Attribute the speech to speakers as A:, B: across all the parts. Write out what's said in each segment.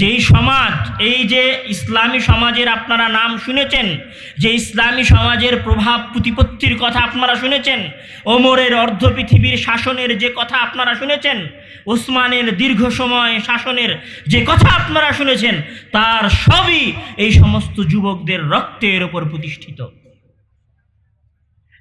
A: যেই সমাজ, এই যে ইসলামী সমাজের আপনারা নাম শুনেছেন, যে ইসলামী সমাজের প্রভাব প্রতিপত্তির কথা আপনারা শুনেছেন, ওমরের অর্ধ পৃথিবীর শাসনের যে কথা আপনারা শুনেছেন, ওসমানের দীর্ঘ সময় শাসনের যে কথা আপনারা শুনেছেন, তার সবই এই সমস্ত যুবকদের রক্তের ওপর প্রতিষ্ঠিত।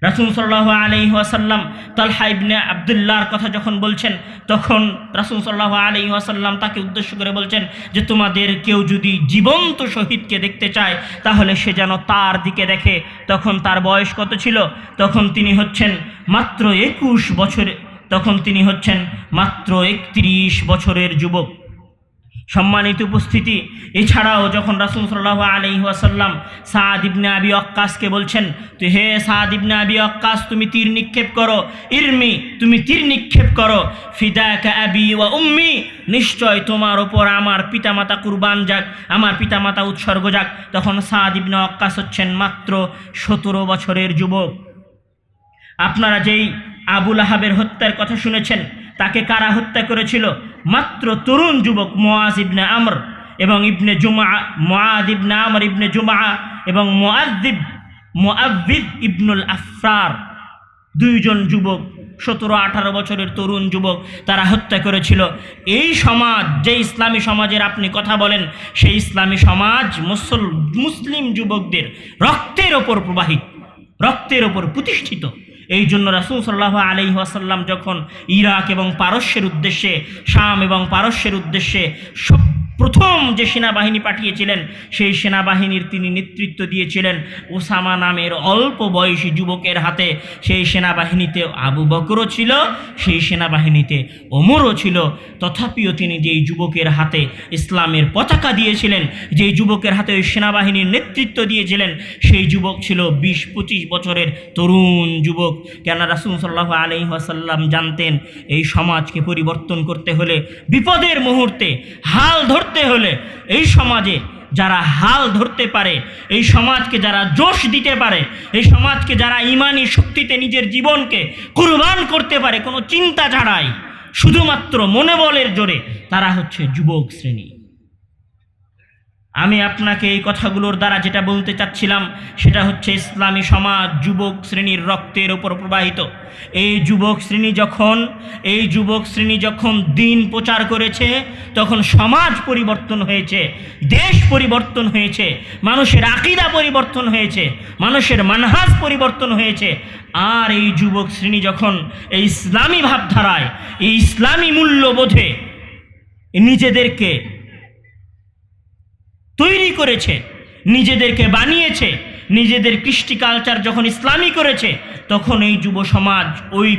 A: রাসুল সাল্লাহ আলি ওয়াসাল্লাম তালহা ইবনে আবদুল্লাহর কথা যখন বলছেন, তখন রাসুল সাল্লাহ আলি ওয়াসাল্লাম তাকে উদ্দেশ্য করে বলছেন যে, তোমাদের কেউ যদি জীবন্ত শহীদকে দেখতে চায়, তাহলে সে যেন তার দিকে দেখে। তখন তার বয়স কত ছিল? তখন তিনি হচ্ছেন মাত্র একুশ বছরে, তখন তিনি হচ্ছেন মাত্র একত্রিশ বছরের যুবক। সম্মানিত উপস্থিতি। এছাড়াও যখন রাসুল সাল্লাহ আলি ওয়াসাল্লাম সাদ ইবনে আবি অক্কাসকে বলছেন, তো হে সাদ ইবনে আবি অক্কাস তুমি তীর নিক্ষেপ করো। ইরমি, তুমি তীর নিক্ষেপ করো। ফিদাকা আবি ওয়া উম্মি, নিশ্চয় তোমার ওপর আমার পিতামাতা কুরবান যাক, আমার পিতামাতা উৎসর্গ যাক। তখন সাদ ইবনে অক্কাস হচ্ছেন মাত্র সতেরো বছরের যুবক। আপনারা যেই আবুল আহাবের হত্যার কথা শুনেছেন, তাকে কারা হত্যা করেছিল? মাত্র তরুণ যুবক মোয়াজ ইবনে আমর এবং ইবনে জুমা মোয়াদ ইবনে আমর ইবনে জুমা এবং মোয়াদ্দিব মোয়াব্বিদ ইবনুল আফরার দুইজন যুবক, সতেরো, আঠারো বছরের তরুণ যুবক তারা হত্যা করেছিল। এই সমাজ, যে ইসলামী সমাজের আপনি কথা বলেন, সেই ইসলামী সমাজ মুসল, মুসলিম যুবকদের রক্তের ওপর প্রবাহিত, রক্তের ওপর প্রতিষ্ঠিত। এই জন্য রাসুল সাল্লাহ আলি আসাল্লাম যখন ইরাক এবং পারস্যের উদ্দেশ্যে, শাম এবং পারস্যের উদ্দেশ্যে সব প্রথম যে সেনাবাহিনী পাঠিয়েছিলেন, সেই সেনাবাহিনীর তিনি নেতৃত্ব দিয়েছিলেন ওসামা নামের অল্প বয়সী যুবকের হাতে। সেই সেনাবাহিনীতে আবু বকরও ছিল, সেই সেনাবাহিনীতে ওমরও ছিল। তথাপিও তিনি যেই যুবকের হাতে ইসলামের পতাকা দিয়েছিলেন, যেই যুবকের হাতে ওই সেনাবাহিনীর নেতৃত্ব দিয়েছিলেন, সেই যুবক ছিল বিশ পঁচিশ বছরের তরুণ যুবক। কেন রাসুল সাল্লাহ আলি ওয়াসাল্লাম জানতেন, এই সমাজকে পরিবর্তন করতে হলে বিপদের মুহূর্তে হাল ধরতে হলে এই সমাজে যারা হাল ধরতে পারে, এই সমাজকে যারা জোশ দিতে পারে, এই সমাজকে যারা ইমানি শক্তিতে নিজের জীবনকে কুরবান করতে পারে, কোনো চিন্তা ছাড়াই, শুধুমাত্র মনে বলের জোরে তারা হচ্ছে যুবক শ্রেণি। আমি আপনাকে এই কথাগুলোর দ্বারা যেটা বলতে চাচ্ছিলাম, সেটা হচ্ছে ইসলামী সমাজ যুবক শ্রেণির রক্তের ওপর প্রবাহিত। এই যুবক শ্রেণি যখন, এই যুবক শ্রেণি যখন দিন প্রচার করেছে, তখন সমাজ পরিবর্তন হয়েছে, দেশ পরিবর্তন হয়েছে, মানুষের আকিদা পরিবর্তন হয়েছে, মানুষের মানহাজ পরিবর্তন হয়েছে। আর এই যুবক শ্রেণি যখন এই ইসলামী ভাবধারায়, এই ইসলামী মূল্যবোধে নিজেদেরকে তৈরি করেছে, নিজেদেরকে বানিয়েছে, নিজেদের কৃষ্টি কালচার যখন ইসলামী করেছে, তখন এই যুব সমাজ ওই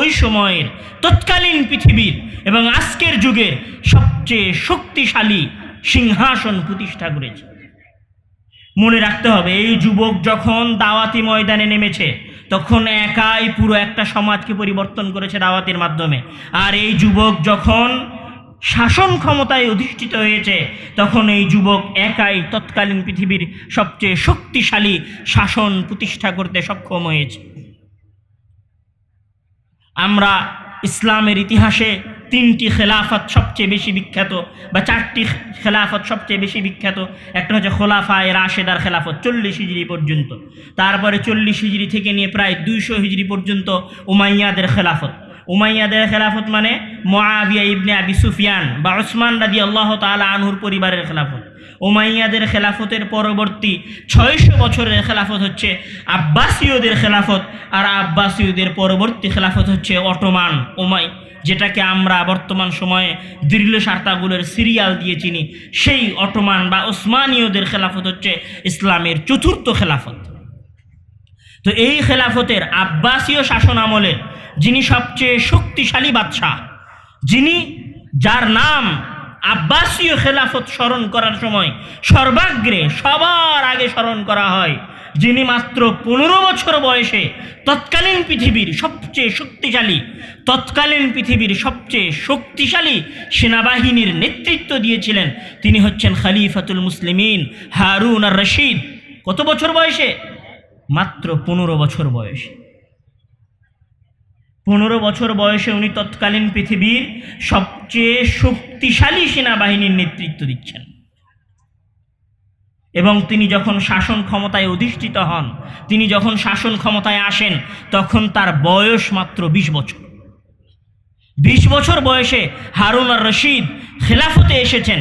A: ওই সময়ের তৎকালীন পৃথিবীর এবং আজকের যুগের সবচেয়ে শক্তিশালী সিংহাসন প্রতিষ্ঠা করেছে। মনে রাখতে হবে, এই যুবক যখন দাওয়াতি ময়দানে নেমেছে, তখন একাই পুরো একটা সমাজকে পরিবর্তন করেছে দাওয়াতের মাধ্যমে। আর এই যুবক যখন শাসন ক্ষমতায় অধিষ্ঠিত হয়েছে, তখন এই যুবক একাই তৎকালীন পৃথিবীর সবচেয়ে শক্তিশালী শাসন প্রতিষ্ঠা করতে সক্ষম হয়েছে। আমরা ইসলামের ইতিহাসে তিনটি খেলাফত সবচেয়ে বেশি বিখ্যাত বা চারটি খেলাফত সবচেয়ে বেশি বিখ্যাত, একটা হচ্ছে খোলাফায় রাশেদার খেলাফত, চল্লিশ হিজড়ি পর্যন্ত। তারপরে চল্লিশ হিজড়ি থেকে নিয়ে প্রায় দুইশো হিজড়ি পর্যন্ত উমাইয়াদের খেলাফত। উমাইয়াদের খেলাফত মানে মোয়াবিয়া ইবনে আবি সুফিয়ান বা ওসমান রাজি আল্লাহ তালা আনহুর পরিবারের খেলাফত। ওমাইয়াদের খেলাফতের পরবর্তী ছয়শো বছরের খেলাফত হচ্ছে আব্বাসীয়দের খেলাফত আর আব্বাসীয়দের পরবর্তী খেলাফত হচ্ছে অটোমান ওমাই যেটাকে আমরা বর্তমান সময়ে দৃঢ় সার্তাগুলোর সিরিয়াল দিয়ে চিনি। সেই অটোমান বা ওসমানীয়দের খেলাফত হচ্ছে ইসলামের চতুর্থ খেলাফত। তো এই খেলাফতের আব্বাসীয় শাসন আমলের যিনি সবচেয়ে শক্তিশালী বাদশাহ, যিনি যার নাম আব্বাসীয় খেলাফত স্মরণ করার সময় সর্বাগ্রে সবার আগে স্মরণ করা হয়, যিনি মাত্র পনেরো বছর বয়সে তৎকালীন পৃথিবীর সবচেয়ে শক্তিশালী, তৎকালীন পৃথিবীর সবচেয়ে শক্তিশালী সেনাবাহিনীর নেতৃত্ব দিয়েছিলেন, তিনি হচ্ছেন খালিফাতুল মুসলিমিন হারুন আর রশিদ। কত বছর বয়সে? মাত্র পনেরো বছর বয়সে। পনেরো বছর বয়সে উনি তৎকালীন পৃথিবীর সবচেয়ে শক্তিশালী সেনাবাহিনীর নেতৃত্ব দিচ্ছেন। এবং তিনি যখন শাসন ক্ষমতায় অধিষ্ঠিত হন, তিনি যখন শাসন ক্ষমতায় আসেন, তখন তার বয়স মাত্র বিশ বছর। বিশ বছর বয়সে হারুন আর রশিদ খেলাফতে এসেছেন।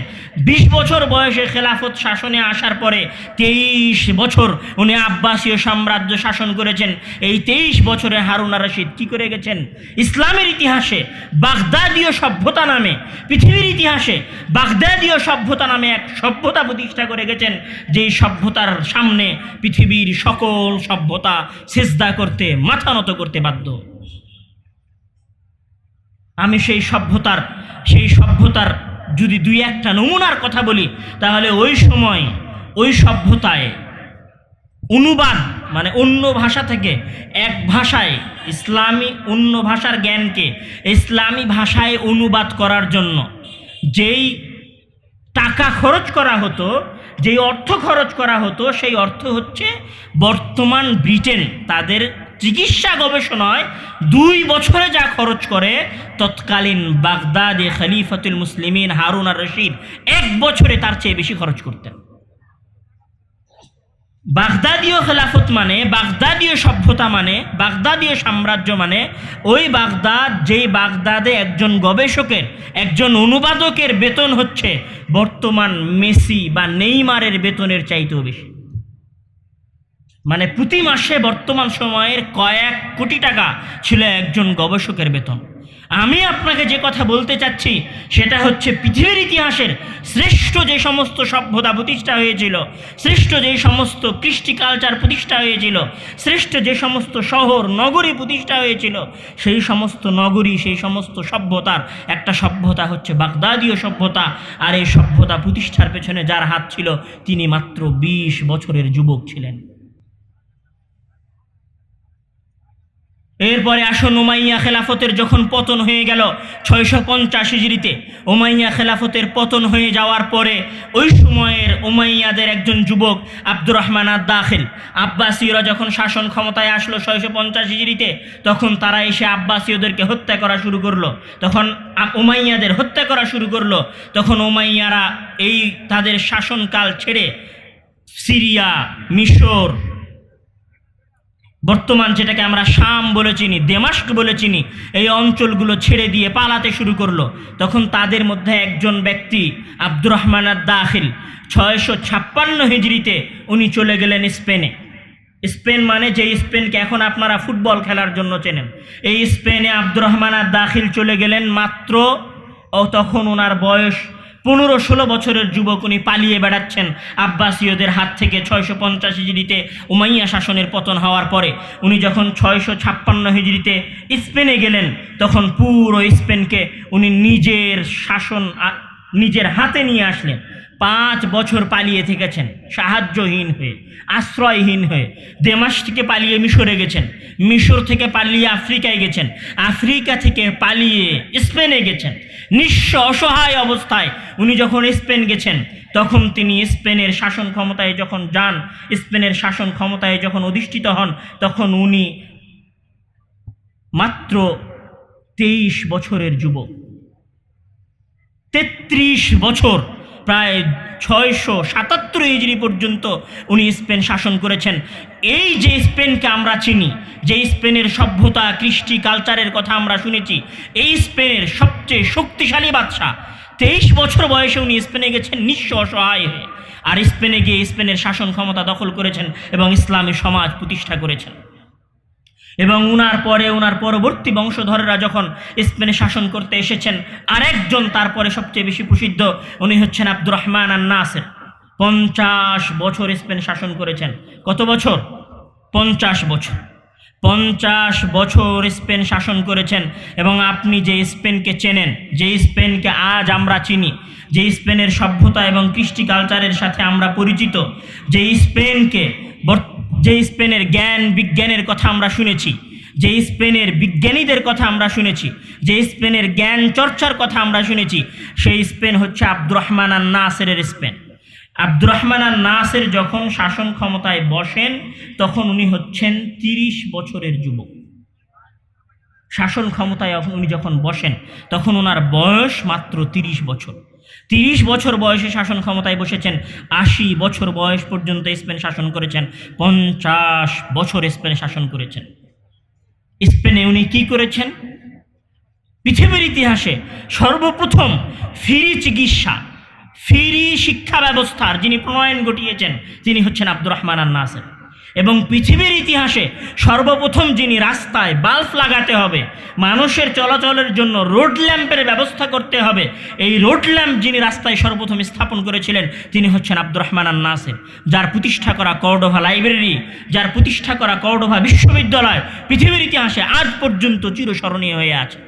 A: বিশ বছর বয়সে খেলাফত শাসনে আসার পরে তেইশ বছর উনি আব্বাসীয় সাম্রাজ্য শাসন করেছেন। এই তেইশ বছরে হারুন আর রশিদ কী করে গেছেন? ইসলামের ইতিহাসে বাগদাদীয় সভ্যতা নামে, পৃথিবীর ইতিহাসে বাগদাদীয় সভ্যতা নামে এক সভ্যতা প্রতিষ্ঠা করে গেছেন, যেই সভ্যতার সামনে পৃথিবীর সকল সভ্যতা সেজদা করতে, মাথা নত করতে বাধ্য। আমি সেই সভ্যতার সেই সভ্যতার যদি দুই একটা নমুনার কথা বলি, তাহলে ওই সময় ওই সভ্যতায় অনুবাদ মানে অন্য ভাষা থেকে এক ভাষায় ইসলামী অন্য ভাষার জ্ঞানকে ইসলামী ভাষায় অনুবাদ করার জন্য যেই টাকা খরচ করা হতো, যেই অর্থ খরচ করা হতো, সেই অর্থ হচ্ছে বর্তমান ব্রিটেন, তাদের চিকিৎসা গবেষণায় দুই বছরে যা খরচ করে, তৎকালীন বাগদাদে খলিফতুল মুসলিমিন হারুন আর রশিদ এক বছরে তার চেয়ে বেশি খরচ করতেন। বাগদাদীয় খেলাফত মানে বাগদাদীয় সভ্যতা মানে বাগদাদীয় সাম্রাজ্য মানে ওই বাগদাদ যেই বাগদাদে একজন গবেষকের, একজন অনুবাদকের বেতন হচ্ছে বর্তমান মেসি বা নেইমারের বেতনের চাইতেও বেশি। মানে প্রতি মাসে বর্তমান সময়ের কয়েক কোটি টাকা ছিল একজন গবেষকের বেতন। আমি আপনাকে যে কথা বলতে চাচ্ছি, সেটা হচ্ছে পৃথিবীর ইতিহাসের শ্রেষ্ঠ যে সমস্ত সভ্যতা প্রতিষ্ঠা হয়েছিল, শ্রেষ্ঠ যে সমস্ত কৃষ্টি কালচার প্রতিষ্ঠা হয়েছিল, শ্রেষ্ঠ যে সমস্ত শহর, নগরী প্রতিষ্ঠা হয়েছিল, সেই সমস্ত নগরী, সেই সমস্ত সভ্যতার একটা সভ্যতা হচ্ছে বাগদাদীয় সভ্যতা। আর এই সভ্যতা প্রতিষ্ঠার পেছনে যার হাত ছিল, তিনি মাত্র বিশ বছরের যুবক ছিলেন। এরপরে আসুন উমাইয়া খেলাফতের যখন পতন হয়ে গেল ছয়শো পঞ্চাশ হিজড়িতে, উমাইয়া খেলাফতের পতন হয়ে যাওয়ার পরে ওই সময়ের উমাইয়াদের একজন যুবক আব্দুর রহমান দাখিল আব্বাসীয়রা যখন শাসন ক্ষমতায় আসলো ছয়শো পঞ্চাশ হিজড়িতে, তখন তারা এসে আব্বাসীয়দেরকে হত্যা করা শুরু করল। তখন উমাইয়াদের হত্যা করা শুরু করল। তখন উমাইয়ারা এই তাদের শাসনকাল ছেড়ে সিরিয়া, মিশর বর্তমান যেটাকে আমরা শাম বলে চিনি, দেমাস্ক বলে চিনি, এই অঞ্চলগুলো ছেড়ে দিয়ে পালাতে শুরু করল। তখন তাদের মধ্যে একজন ব্যক্তি আব্দুর রহমান দাখিল ছয়শো ছাপ্পান্ন হিজড়িতে উনি চলে গেলেন স্পেনে। স্পেন মানে যে স্পেনকে এখন আপনারা ফুটবল খেলার জন্য চেনেন। এই স্পেনে আব্দুর রহমান দাখিল চলে গেলেন মাত্র, ও তখন ওনার বয়স পনেরো ষোলো বছরের যুবক উনি পালিয়ে বেড়াচ্ছেন আব্বাসীয়দের হাত থেকে ছয়শো পঞ্চাশ হিজড়িতে উমাইয়া শাসনের পতন হওয়ার পরে। উনি যখন ছয়শো ছাপ্পান্ন হিজড়িতে স্পেনে গেলেন, তখন পুরো স্পেনকে উনি নিজের শাসন নিজের হাতে নিয়ে আসলেন। পাঁচ বছর পালিয়ে থেকেছেন, সাহায্যহীন হয়ে, আশ্রয়হীন হয়ে। দেমাস থেকে পালিয়ে মিশরে গেছেন, মিশর থেকে পালিয়ে আফ্রিকায় গেছেন, আফ্রিকা থেকে পালিয়ে স্পেনে গেছেন। নিঃস্ব অসহায় অবস্থায় উনি যখন স্পেন গেছেন, তখন তিনি স্পেনের শাসন ক্ষমতায় যখন যান, স্পেনের শাসন ক্ষমতায় যখন অধিষ্ঠিত হন, তখন উনি মাত্র তেইশ বছরের যুবক। তেত্রিশ বছর, প্রায় ছয়শো সাতাত্তর ইজরি পর্যন্ত উনি স্পেন শাসন করেছেন। এই যে স্পেনকে আমরা চিনি, যে স্পেনের সভ্যতা, কৃষ্টি, কালচারের কথা আমরা শুনেছি, এই স্পেনের সবচেয়ে শক্তিশালী বাদশাহ, তেইশ বছর বয়সে উনি স্পেনে গেছেন নিঃস্ব অসহায় হয়ে। আর স্পেনে গিয়ে স্পেনের শাসন ক্ষমতা দখল করেছেন এবং ইসলামী সমাজ প্রতিষ্ঠা করেছেন। এবং উনার পরে, উনার পরবর্তী বংশধররা যখন স্পেনে শাসন করতে এসেছেন, আরেকজন তারপরে সবচেয়ে বেশি প্রসিদ্ধ, উনি হচ্ছেন আব্দুর রহমান আন নাসের পঞ্চাশ বছর স্পেন শাসন করেছেন। কত বছর? পঞ্চাশ বছর। পঞ্চাশ বছর স্পেন শাসন করেছেন এবং আপনি যে স্পেনকে চেনেন, যে স্পেনকে আজ আমরা চিনি, যে স্পেনের সভ্যতা এবং কৃষ্টি কালচারের সাথে আমরা পরিচিত, যে স্পেনকে বর্ত- যে স্পেনের জ্ঞান বিজ্ঞানের কথা আমরা শুনেছি যে স্পেনের বিজ্ঞানীদের কথা আমরা শুনেছি যে স্পেনের জ্ঞান চর্চার কথা আমরা শুনেছি, সেই স্পেন হচ্ছে আব্দুর রহমান আর নাসেরের স্পেন। আব্দুর রহমান আর নাসের যখন শাসন ক্ষমতায় বসেন, তখন উনি হচ্ছেন তিরিশ বছরের যুবক। শাসন ক্ষমতায় উনি যখন বসেন, তখন ওনার বয়স মাত্র তিরিশ বছর। তিরিশ বছর বয়সে শাসন ক্ষমতায় বসেছেন, আশি বছর বয়স পর্যন্ত স্পেন শাসন করেছেন, পঞ্চাশ বছর স্পেন শাসন করেছেন। স্পেনে উনি কি করেছেন? পৃথিবীর ইতিহাসে সর্বপ্রথম ফ্রি চিকিৎসা, ফ্রি শিক্ষা ব্যবস্থার যিনি প্রণয়ন ঘটিয়েছেন, তিনি হচ্ছেন আব্দুর রহমান আন নাসের এবং পৃথিবীর ইতিহাসে সর্বপ্রথম যিনি রাস্তায় বাল্ব লাগাতে হবে, মানুষের চলাচলের জন্য রোড ল্যাম্পের ব্যবস্থা করতে হবে, এই রোড ল্যাম্প যিনি রাস্তায় সর্বপ্রথম স্থাপন করেছিলেন, তিনি হচ্ছেন আব্দুর রহমান আন নাসের যার প্রতিষ্ঠা করা কর্ডোভা লাইব্রেরি, যার প্রতিষ্ঠা করা কর্ডোভা বিশ্ববিদ্যালয় পৃথিবীর ইতিহাসে আজ পর্যন্ত চিরস্মরণীয় হয়ে আছে।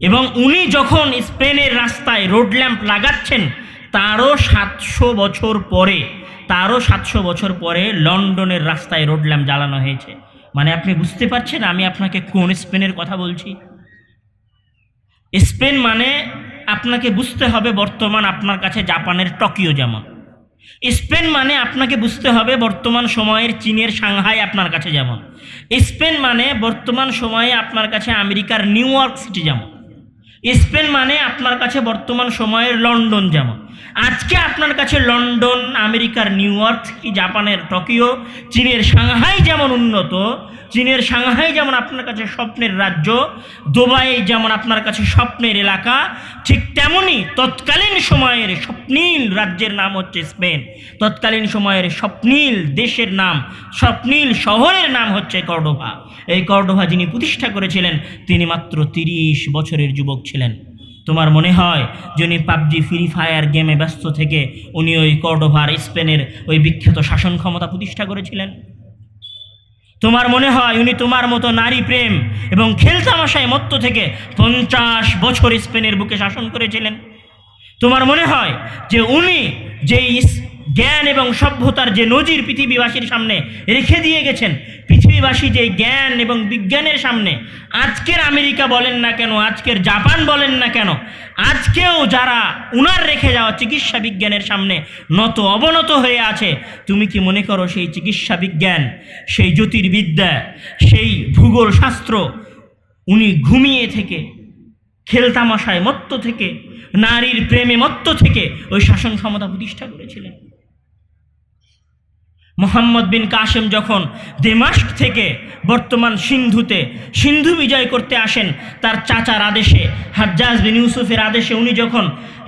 A: এবং উনি যখন স্পেনের রাস্তায় রোড ল্যাম্প লাগাচ্ছেন, তারও সাতশো বছর পরে তারও সাতশো বছর পরে লন্ডনের রাস্তায় রোড ল্যাম্প জ্বালানো হয়েছে। মানে আপনি বুঝতে পারছেন আমি আপনাকে কোন স্পেনের কথা বলছি? স্পেন মানে আপনাকে বুঝতে হবে বর্তমান আপনার কাছে জাপানের টোকিও যেমন স্পেন মানে আপনাকে বুঝতে হবে বর্তমান সময়ের চীনের সাংহাই আপনার কাছে যেমন। স্পেন মানে বর্তমান সময়ে আপনার কাছে আমেরিকার নিউ ইয়র্ক সিটি যেমন। স্পেন মানে আপনার কাছে বর্তমান সময়ের লন্ডন যেমন। আজকে আপনার কাছে লন্ডন, আমেরিকার নিউ ইয়র্ক জাপানের টোকিও, চীনের সাংহাই যেমন উন্নত, চীনের সাংহাই যেমন আপনার কাছে স্বপ্নের রাজ্য, দুবাই যেমন আপনার কাছে স্বপ্নের এলাকা, ঠিক তেমনই তৎকালীন সময়ের স্বপ্নীল রাজ্যের নাম হচ্ছে স্পেন। তৎকালীন সময়ের স্বপ্নীল দেশের নাম, স্বপ্নীল শহরের নাম হচ্ছে কর্ডোভা। এই কর্ডোভা যিনি প্রতিষ্ঠা করেছিলেন, তিনি মাত্র তিরিশ বছরের যুবক ছিলেন। তোমার মনে হয় যে উনি পাবজি, ফ্রি ফায়ার গেমে ব্যস্ত থেকে উনি ওই কর্ডোভার, স্পেনের ওই বিখ্যাত শাসন ক্ষমতা প্রতিষ্ঠা করেছিলেন? তোমার মনে হয় উনি তোমার মতো নারী প্রেম এবং খেলতামাশায় মত্ত থেকে পঞ্চাশ বছর স্পেনের বুকে শাসন করেছিলেন? তোমার মনে হয় যে উনি যে ইস- জ্ঞান এবং সভ্যতার যে নজির পৃথিবীবাসীর সামনে রেখে দিয়ে গেছেন, পৃথিবীবাসী যে জ্ঞান এবং বিজ্ঞানের সামনে, আজকের আমেরিকা বলেন না কেন, আজকের জাপান বলেন না কেন, আজকেও যারা উনার রেখে যাওয়া চিকিৎসা বিজ্ঞানের সামনে নত অবনত হয়ে আছে, তুমি কি মনে করো সেই চিকিৎসা বিজ্ঞান, সেই জ্যোতির্বিদ্যা, সেই ভূগোল শাস্ত্র উনি ঘুমিয়ে থেকে, খেলতামশায় মত্ত থেকে, নারীর প্রেমে মত্ত থেকে ওই শাসন ক্ষমতা প্রতিষ্ঠা করেছিলেন? মোহাম্মদ বিন কাসেম যখন দেমাস্ক থেকে বর্তমান সিন্ধুতে সিন্ধু বিজয় করতে আসেন, তার চাচার আদেশে, হাজ্জাজ বিন ইউসুফের আদেশে উনি যখন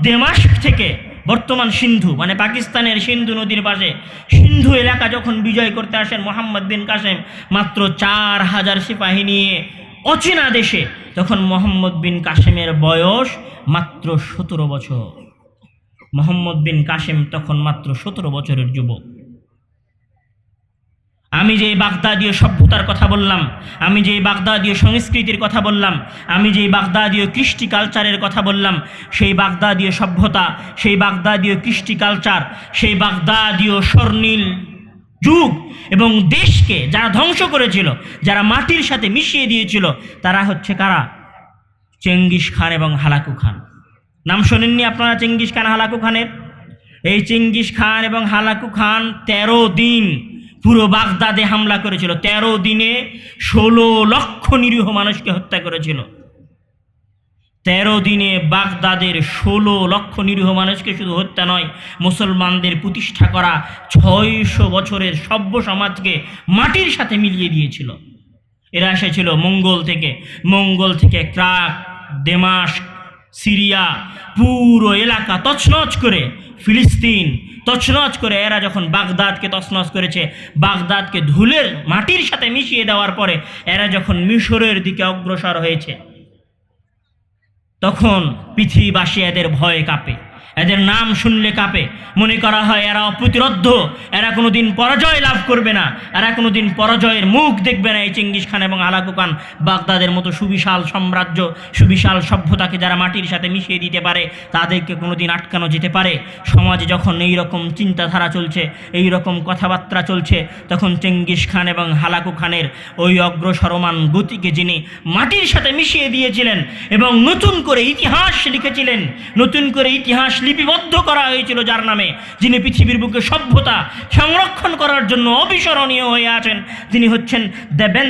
A: দেমাস্ক থেকে বর্তমান সিন্ধু মানে পাকিস্তানের সিন্ধু নদীর পাশে সিন্ধু এলাকা যখন বিজয় করতে আসেন মোহাম্মদ বিন কাসেম, মাত্র চার হাজার সিপাহী নিয়ে অচেনা দেশে তখন মোহাম্মদ বিন কাসেমের বয়স মাত্র সতেরো বছর। মোহাম্মদ বিন কাসেম তখন মাত্র সতেরো বছরের যুবক। আমি যে বাগদাদীয় সভ্যতার কথা বললাম, আমি যে বাগদাদীয় সংস্কৃতির কথা বললাম, আমি যে বাগদাদীয় কৃষ্টি কালচারের কথা বললাম, সেই বাগদাদীয় সভ্যতা, সেই বাগদাদীয় কৃষ্টি কালচার, সেই বাগদাদীয় স্বর্ণীল যুগ এবং দেশকে যারা ধ্বংস করেছিল, যারা মাটির সাথে মিশিয়ে দিয়েছিল, তারা হচ্ছে কারা? চেঙ্গিস খান এবং হালাকু খান। নাম শোনেননি আপনারা চেঙ্গিস খান হালাকু খানের? এই চেঙ্গিস খান এবং হালাকু খান তেরো দিন পুরো বাগদাদে হামলা করেছিল। তেরো দিনে ষোলো লক্ষ নিরীহ মানুষকে হত্যা করেছিল। তেরো দিনে বাগদাদের ষোলো লক্ষ নিরীহ মানুষকে শুধু হত্যা নয়, মুসলমানদের প্রতিষ্ঠা করা ছয়শো বছরের সভ্য সমাজকে মাটির সাথে মিলিয়ে দিয়েছিল। এরা এসেছিল মঙ্গল থেকে। মঙ্গল থেকে ক্রাক দেমাস সিরিয়া, পুরো এলাকা তছনছ করে, ফিলিস্তিন তছনছ করে, এরা যখন বাগদাদকে তছনছ করেছে, বাগদাদকে ধুলের মাটির সাথে মিশিয়ে দেওয়ার পরে এরা যখন মিশরের দিকে অগ্রসর হয়েছে, তখন পৃথিবীবাসী এদের ভয় কাঁপে। এদের নাম শুনলে কাঁপে। মনে করা হয় এরা অপ্রতিরোধ্য। এরা কোনো দিন পরাজয় লাভ করবে না। এরা কোনো দিন পরাজয়ের মুখ দেখবে না এই চেঙ্গিস খান এবং আলাকু খান। বাগদাদের মতো সুবিশাল সাম্রাজ্য, সুবিশাল সভ্যতাকে যারা মাটির সাথে মিশিয়ে দিতে পারে, তাদেরকে কোনো দিন আটকানো যেতে পারে। সমাজে যখন এই রকম চিন্তাধারা চলছে এই রকম কথাবার্তা চলছে, তখন চেঙ্গিস খান এবং হালাকু খানের ওই অগ্রসরমান গতিকে যিনি মাটির সাথে মিশিয়ে দিয়েছিলেন এবং নতুন করে ইতিহাস লিখেছিলেন, নতুন করে ইতিহাস লিপিবদ্ধ করা হয়েছিল যার নামে, যিনি পৃথিবীর বুকে সভ্যতা সংরক্ষণ করার জন্য অবিস্মরণীয় হয়ে আছেন, তিনি হচ্ছেন দ্য বেন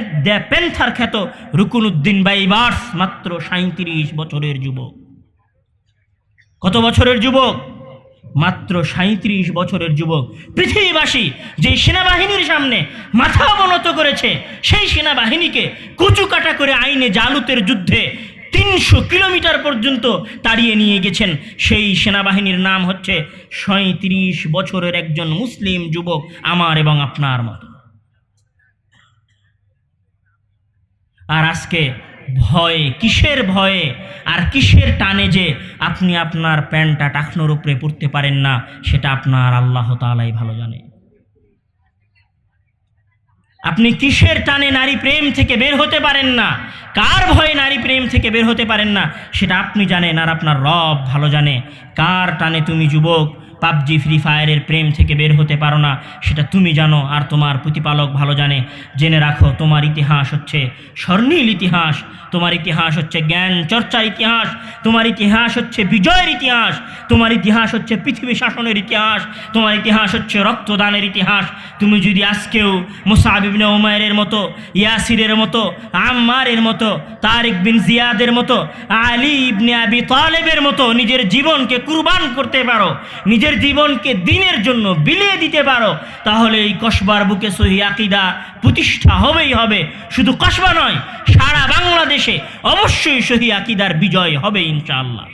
A: প্যান্থার খ্যাত রুকুনুদ্দিন বাইবার্স মাত্র সাঁত্রিশ বছরের যুবক। কত বছরের যুবক? মাত্র সাঁত্রিশ বছরের যুবক। পৃথিবীবাসী যে সেনাবাহিনীর সামনে মাথা অবনত করেছে, সেই সেনাবাহিনীকে কুচু কাটা করে আইনে জালুতের যুদ্ধে তিনশো কিলোমিটার পর্যন্ত তাড়িয়ে নিয়ে গেছেন। সেই সেনাবাহিনীর নাম হচ্ছে সাঁত্রিশ বছরের একজন মুসলিম যুবক আমার এবং আপনার মতো। আর আজকে ভয়ে, কিসের ভয়ে আর কিসের টানে যে আপনি আপনার প্যান্টটা টাকনোর উপরে পড়তে পারেন না, সেটা আপনার আল্লাহ তালাই ভালো জানে। আপনি কিসের টানে নারী প্রেম থেকে বের হতে পারেন না? কার ভয়ে নারী প্রেম থেকে বের হতে পারেন না? সেটা আপনি জানেন আর আপনার রব ভালো জানে। কার টানে তুমি যুবক? পাবজি, ফ্রি ফায়ারের প্রেম থেকে বের হতে পারো না, সেটা তুমি জানো আর তোমার প্রতিপালক ভালো জানে। জেনে রাখো, তোমার ইতিহাস হচ্ছে স্বর্ণীল ইতিহাস, তোমার ইতিহাস হচ্ছে জ্ঞান চর্চার ইতিহাস, তোমার ইতিহাস হচ্ছে বিজয়ের ইতিহাস, তোমার ইতিহাস হচ্ছে পৃথিবী শাসনের ইতিহাস, তোমার ইতিহাস হচ্ছে রক্তদানের ইতিহাস। তুমি যদি আজকেও মুসাব ইবনে ওমায়ের মতো, ইয়াসিরের মতো, আম্মারের মতো, তারিক বিন জিয়াদের মতো, আলী ইবনে আবি তালেবের মতো নিজের জীবনকে কুরবান করতে পারো নিজের জীবনকে দিনের জন্য বিলিয়ে দিতে পারো, তাহলে এই কসবার বুকে সহি আকিদা প্রতিষ্ঠা হবেই হবে। শুধু কসবা নয়, সারা বাংলাদেশে অবশ্যই সহি আকিদার বিজয় হবে ইনশাআল্লাহ।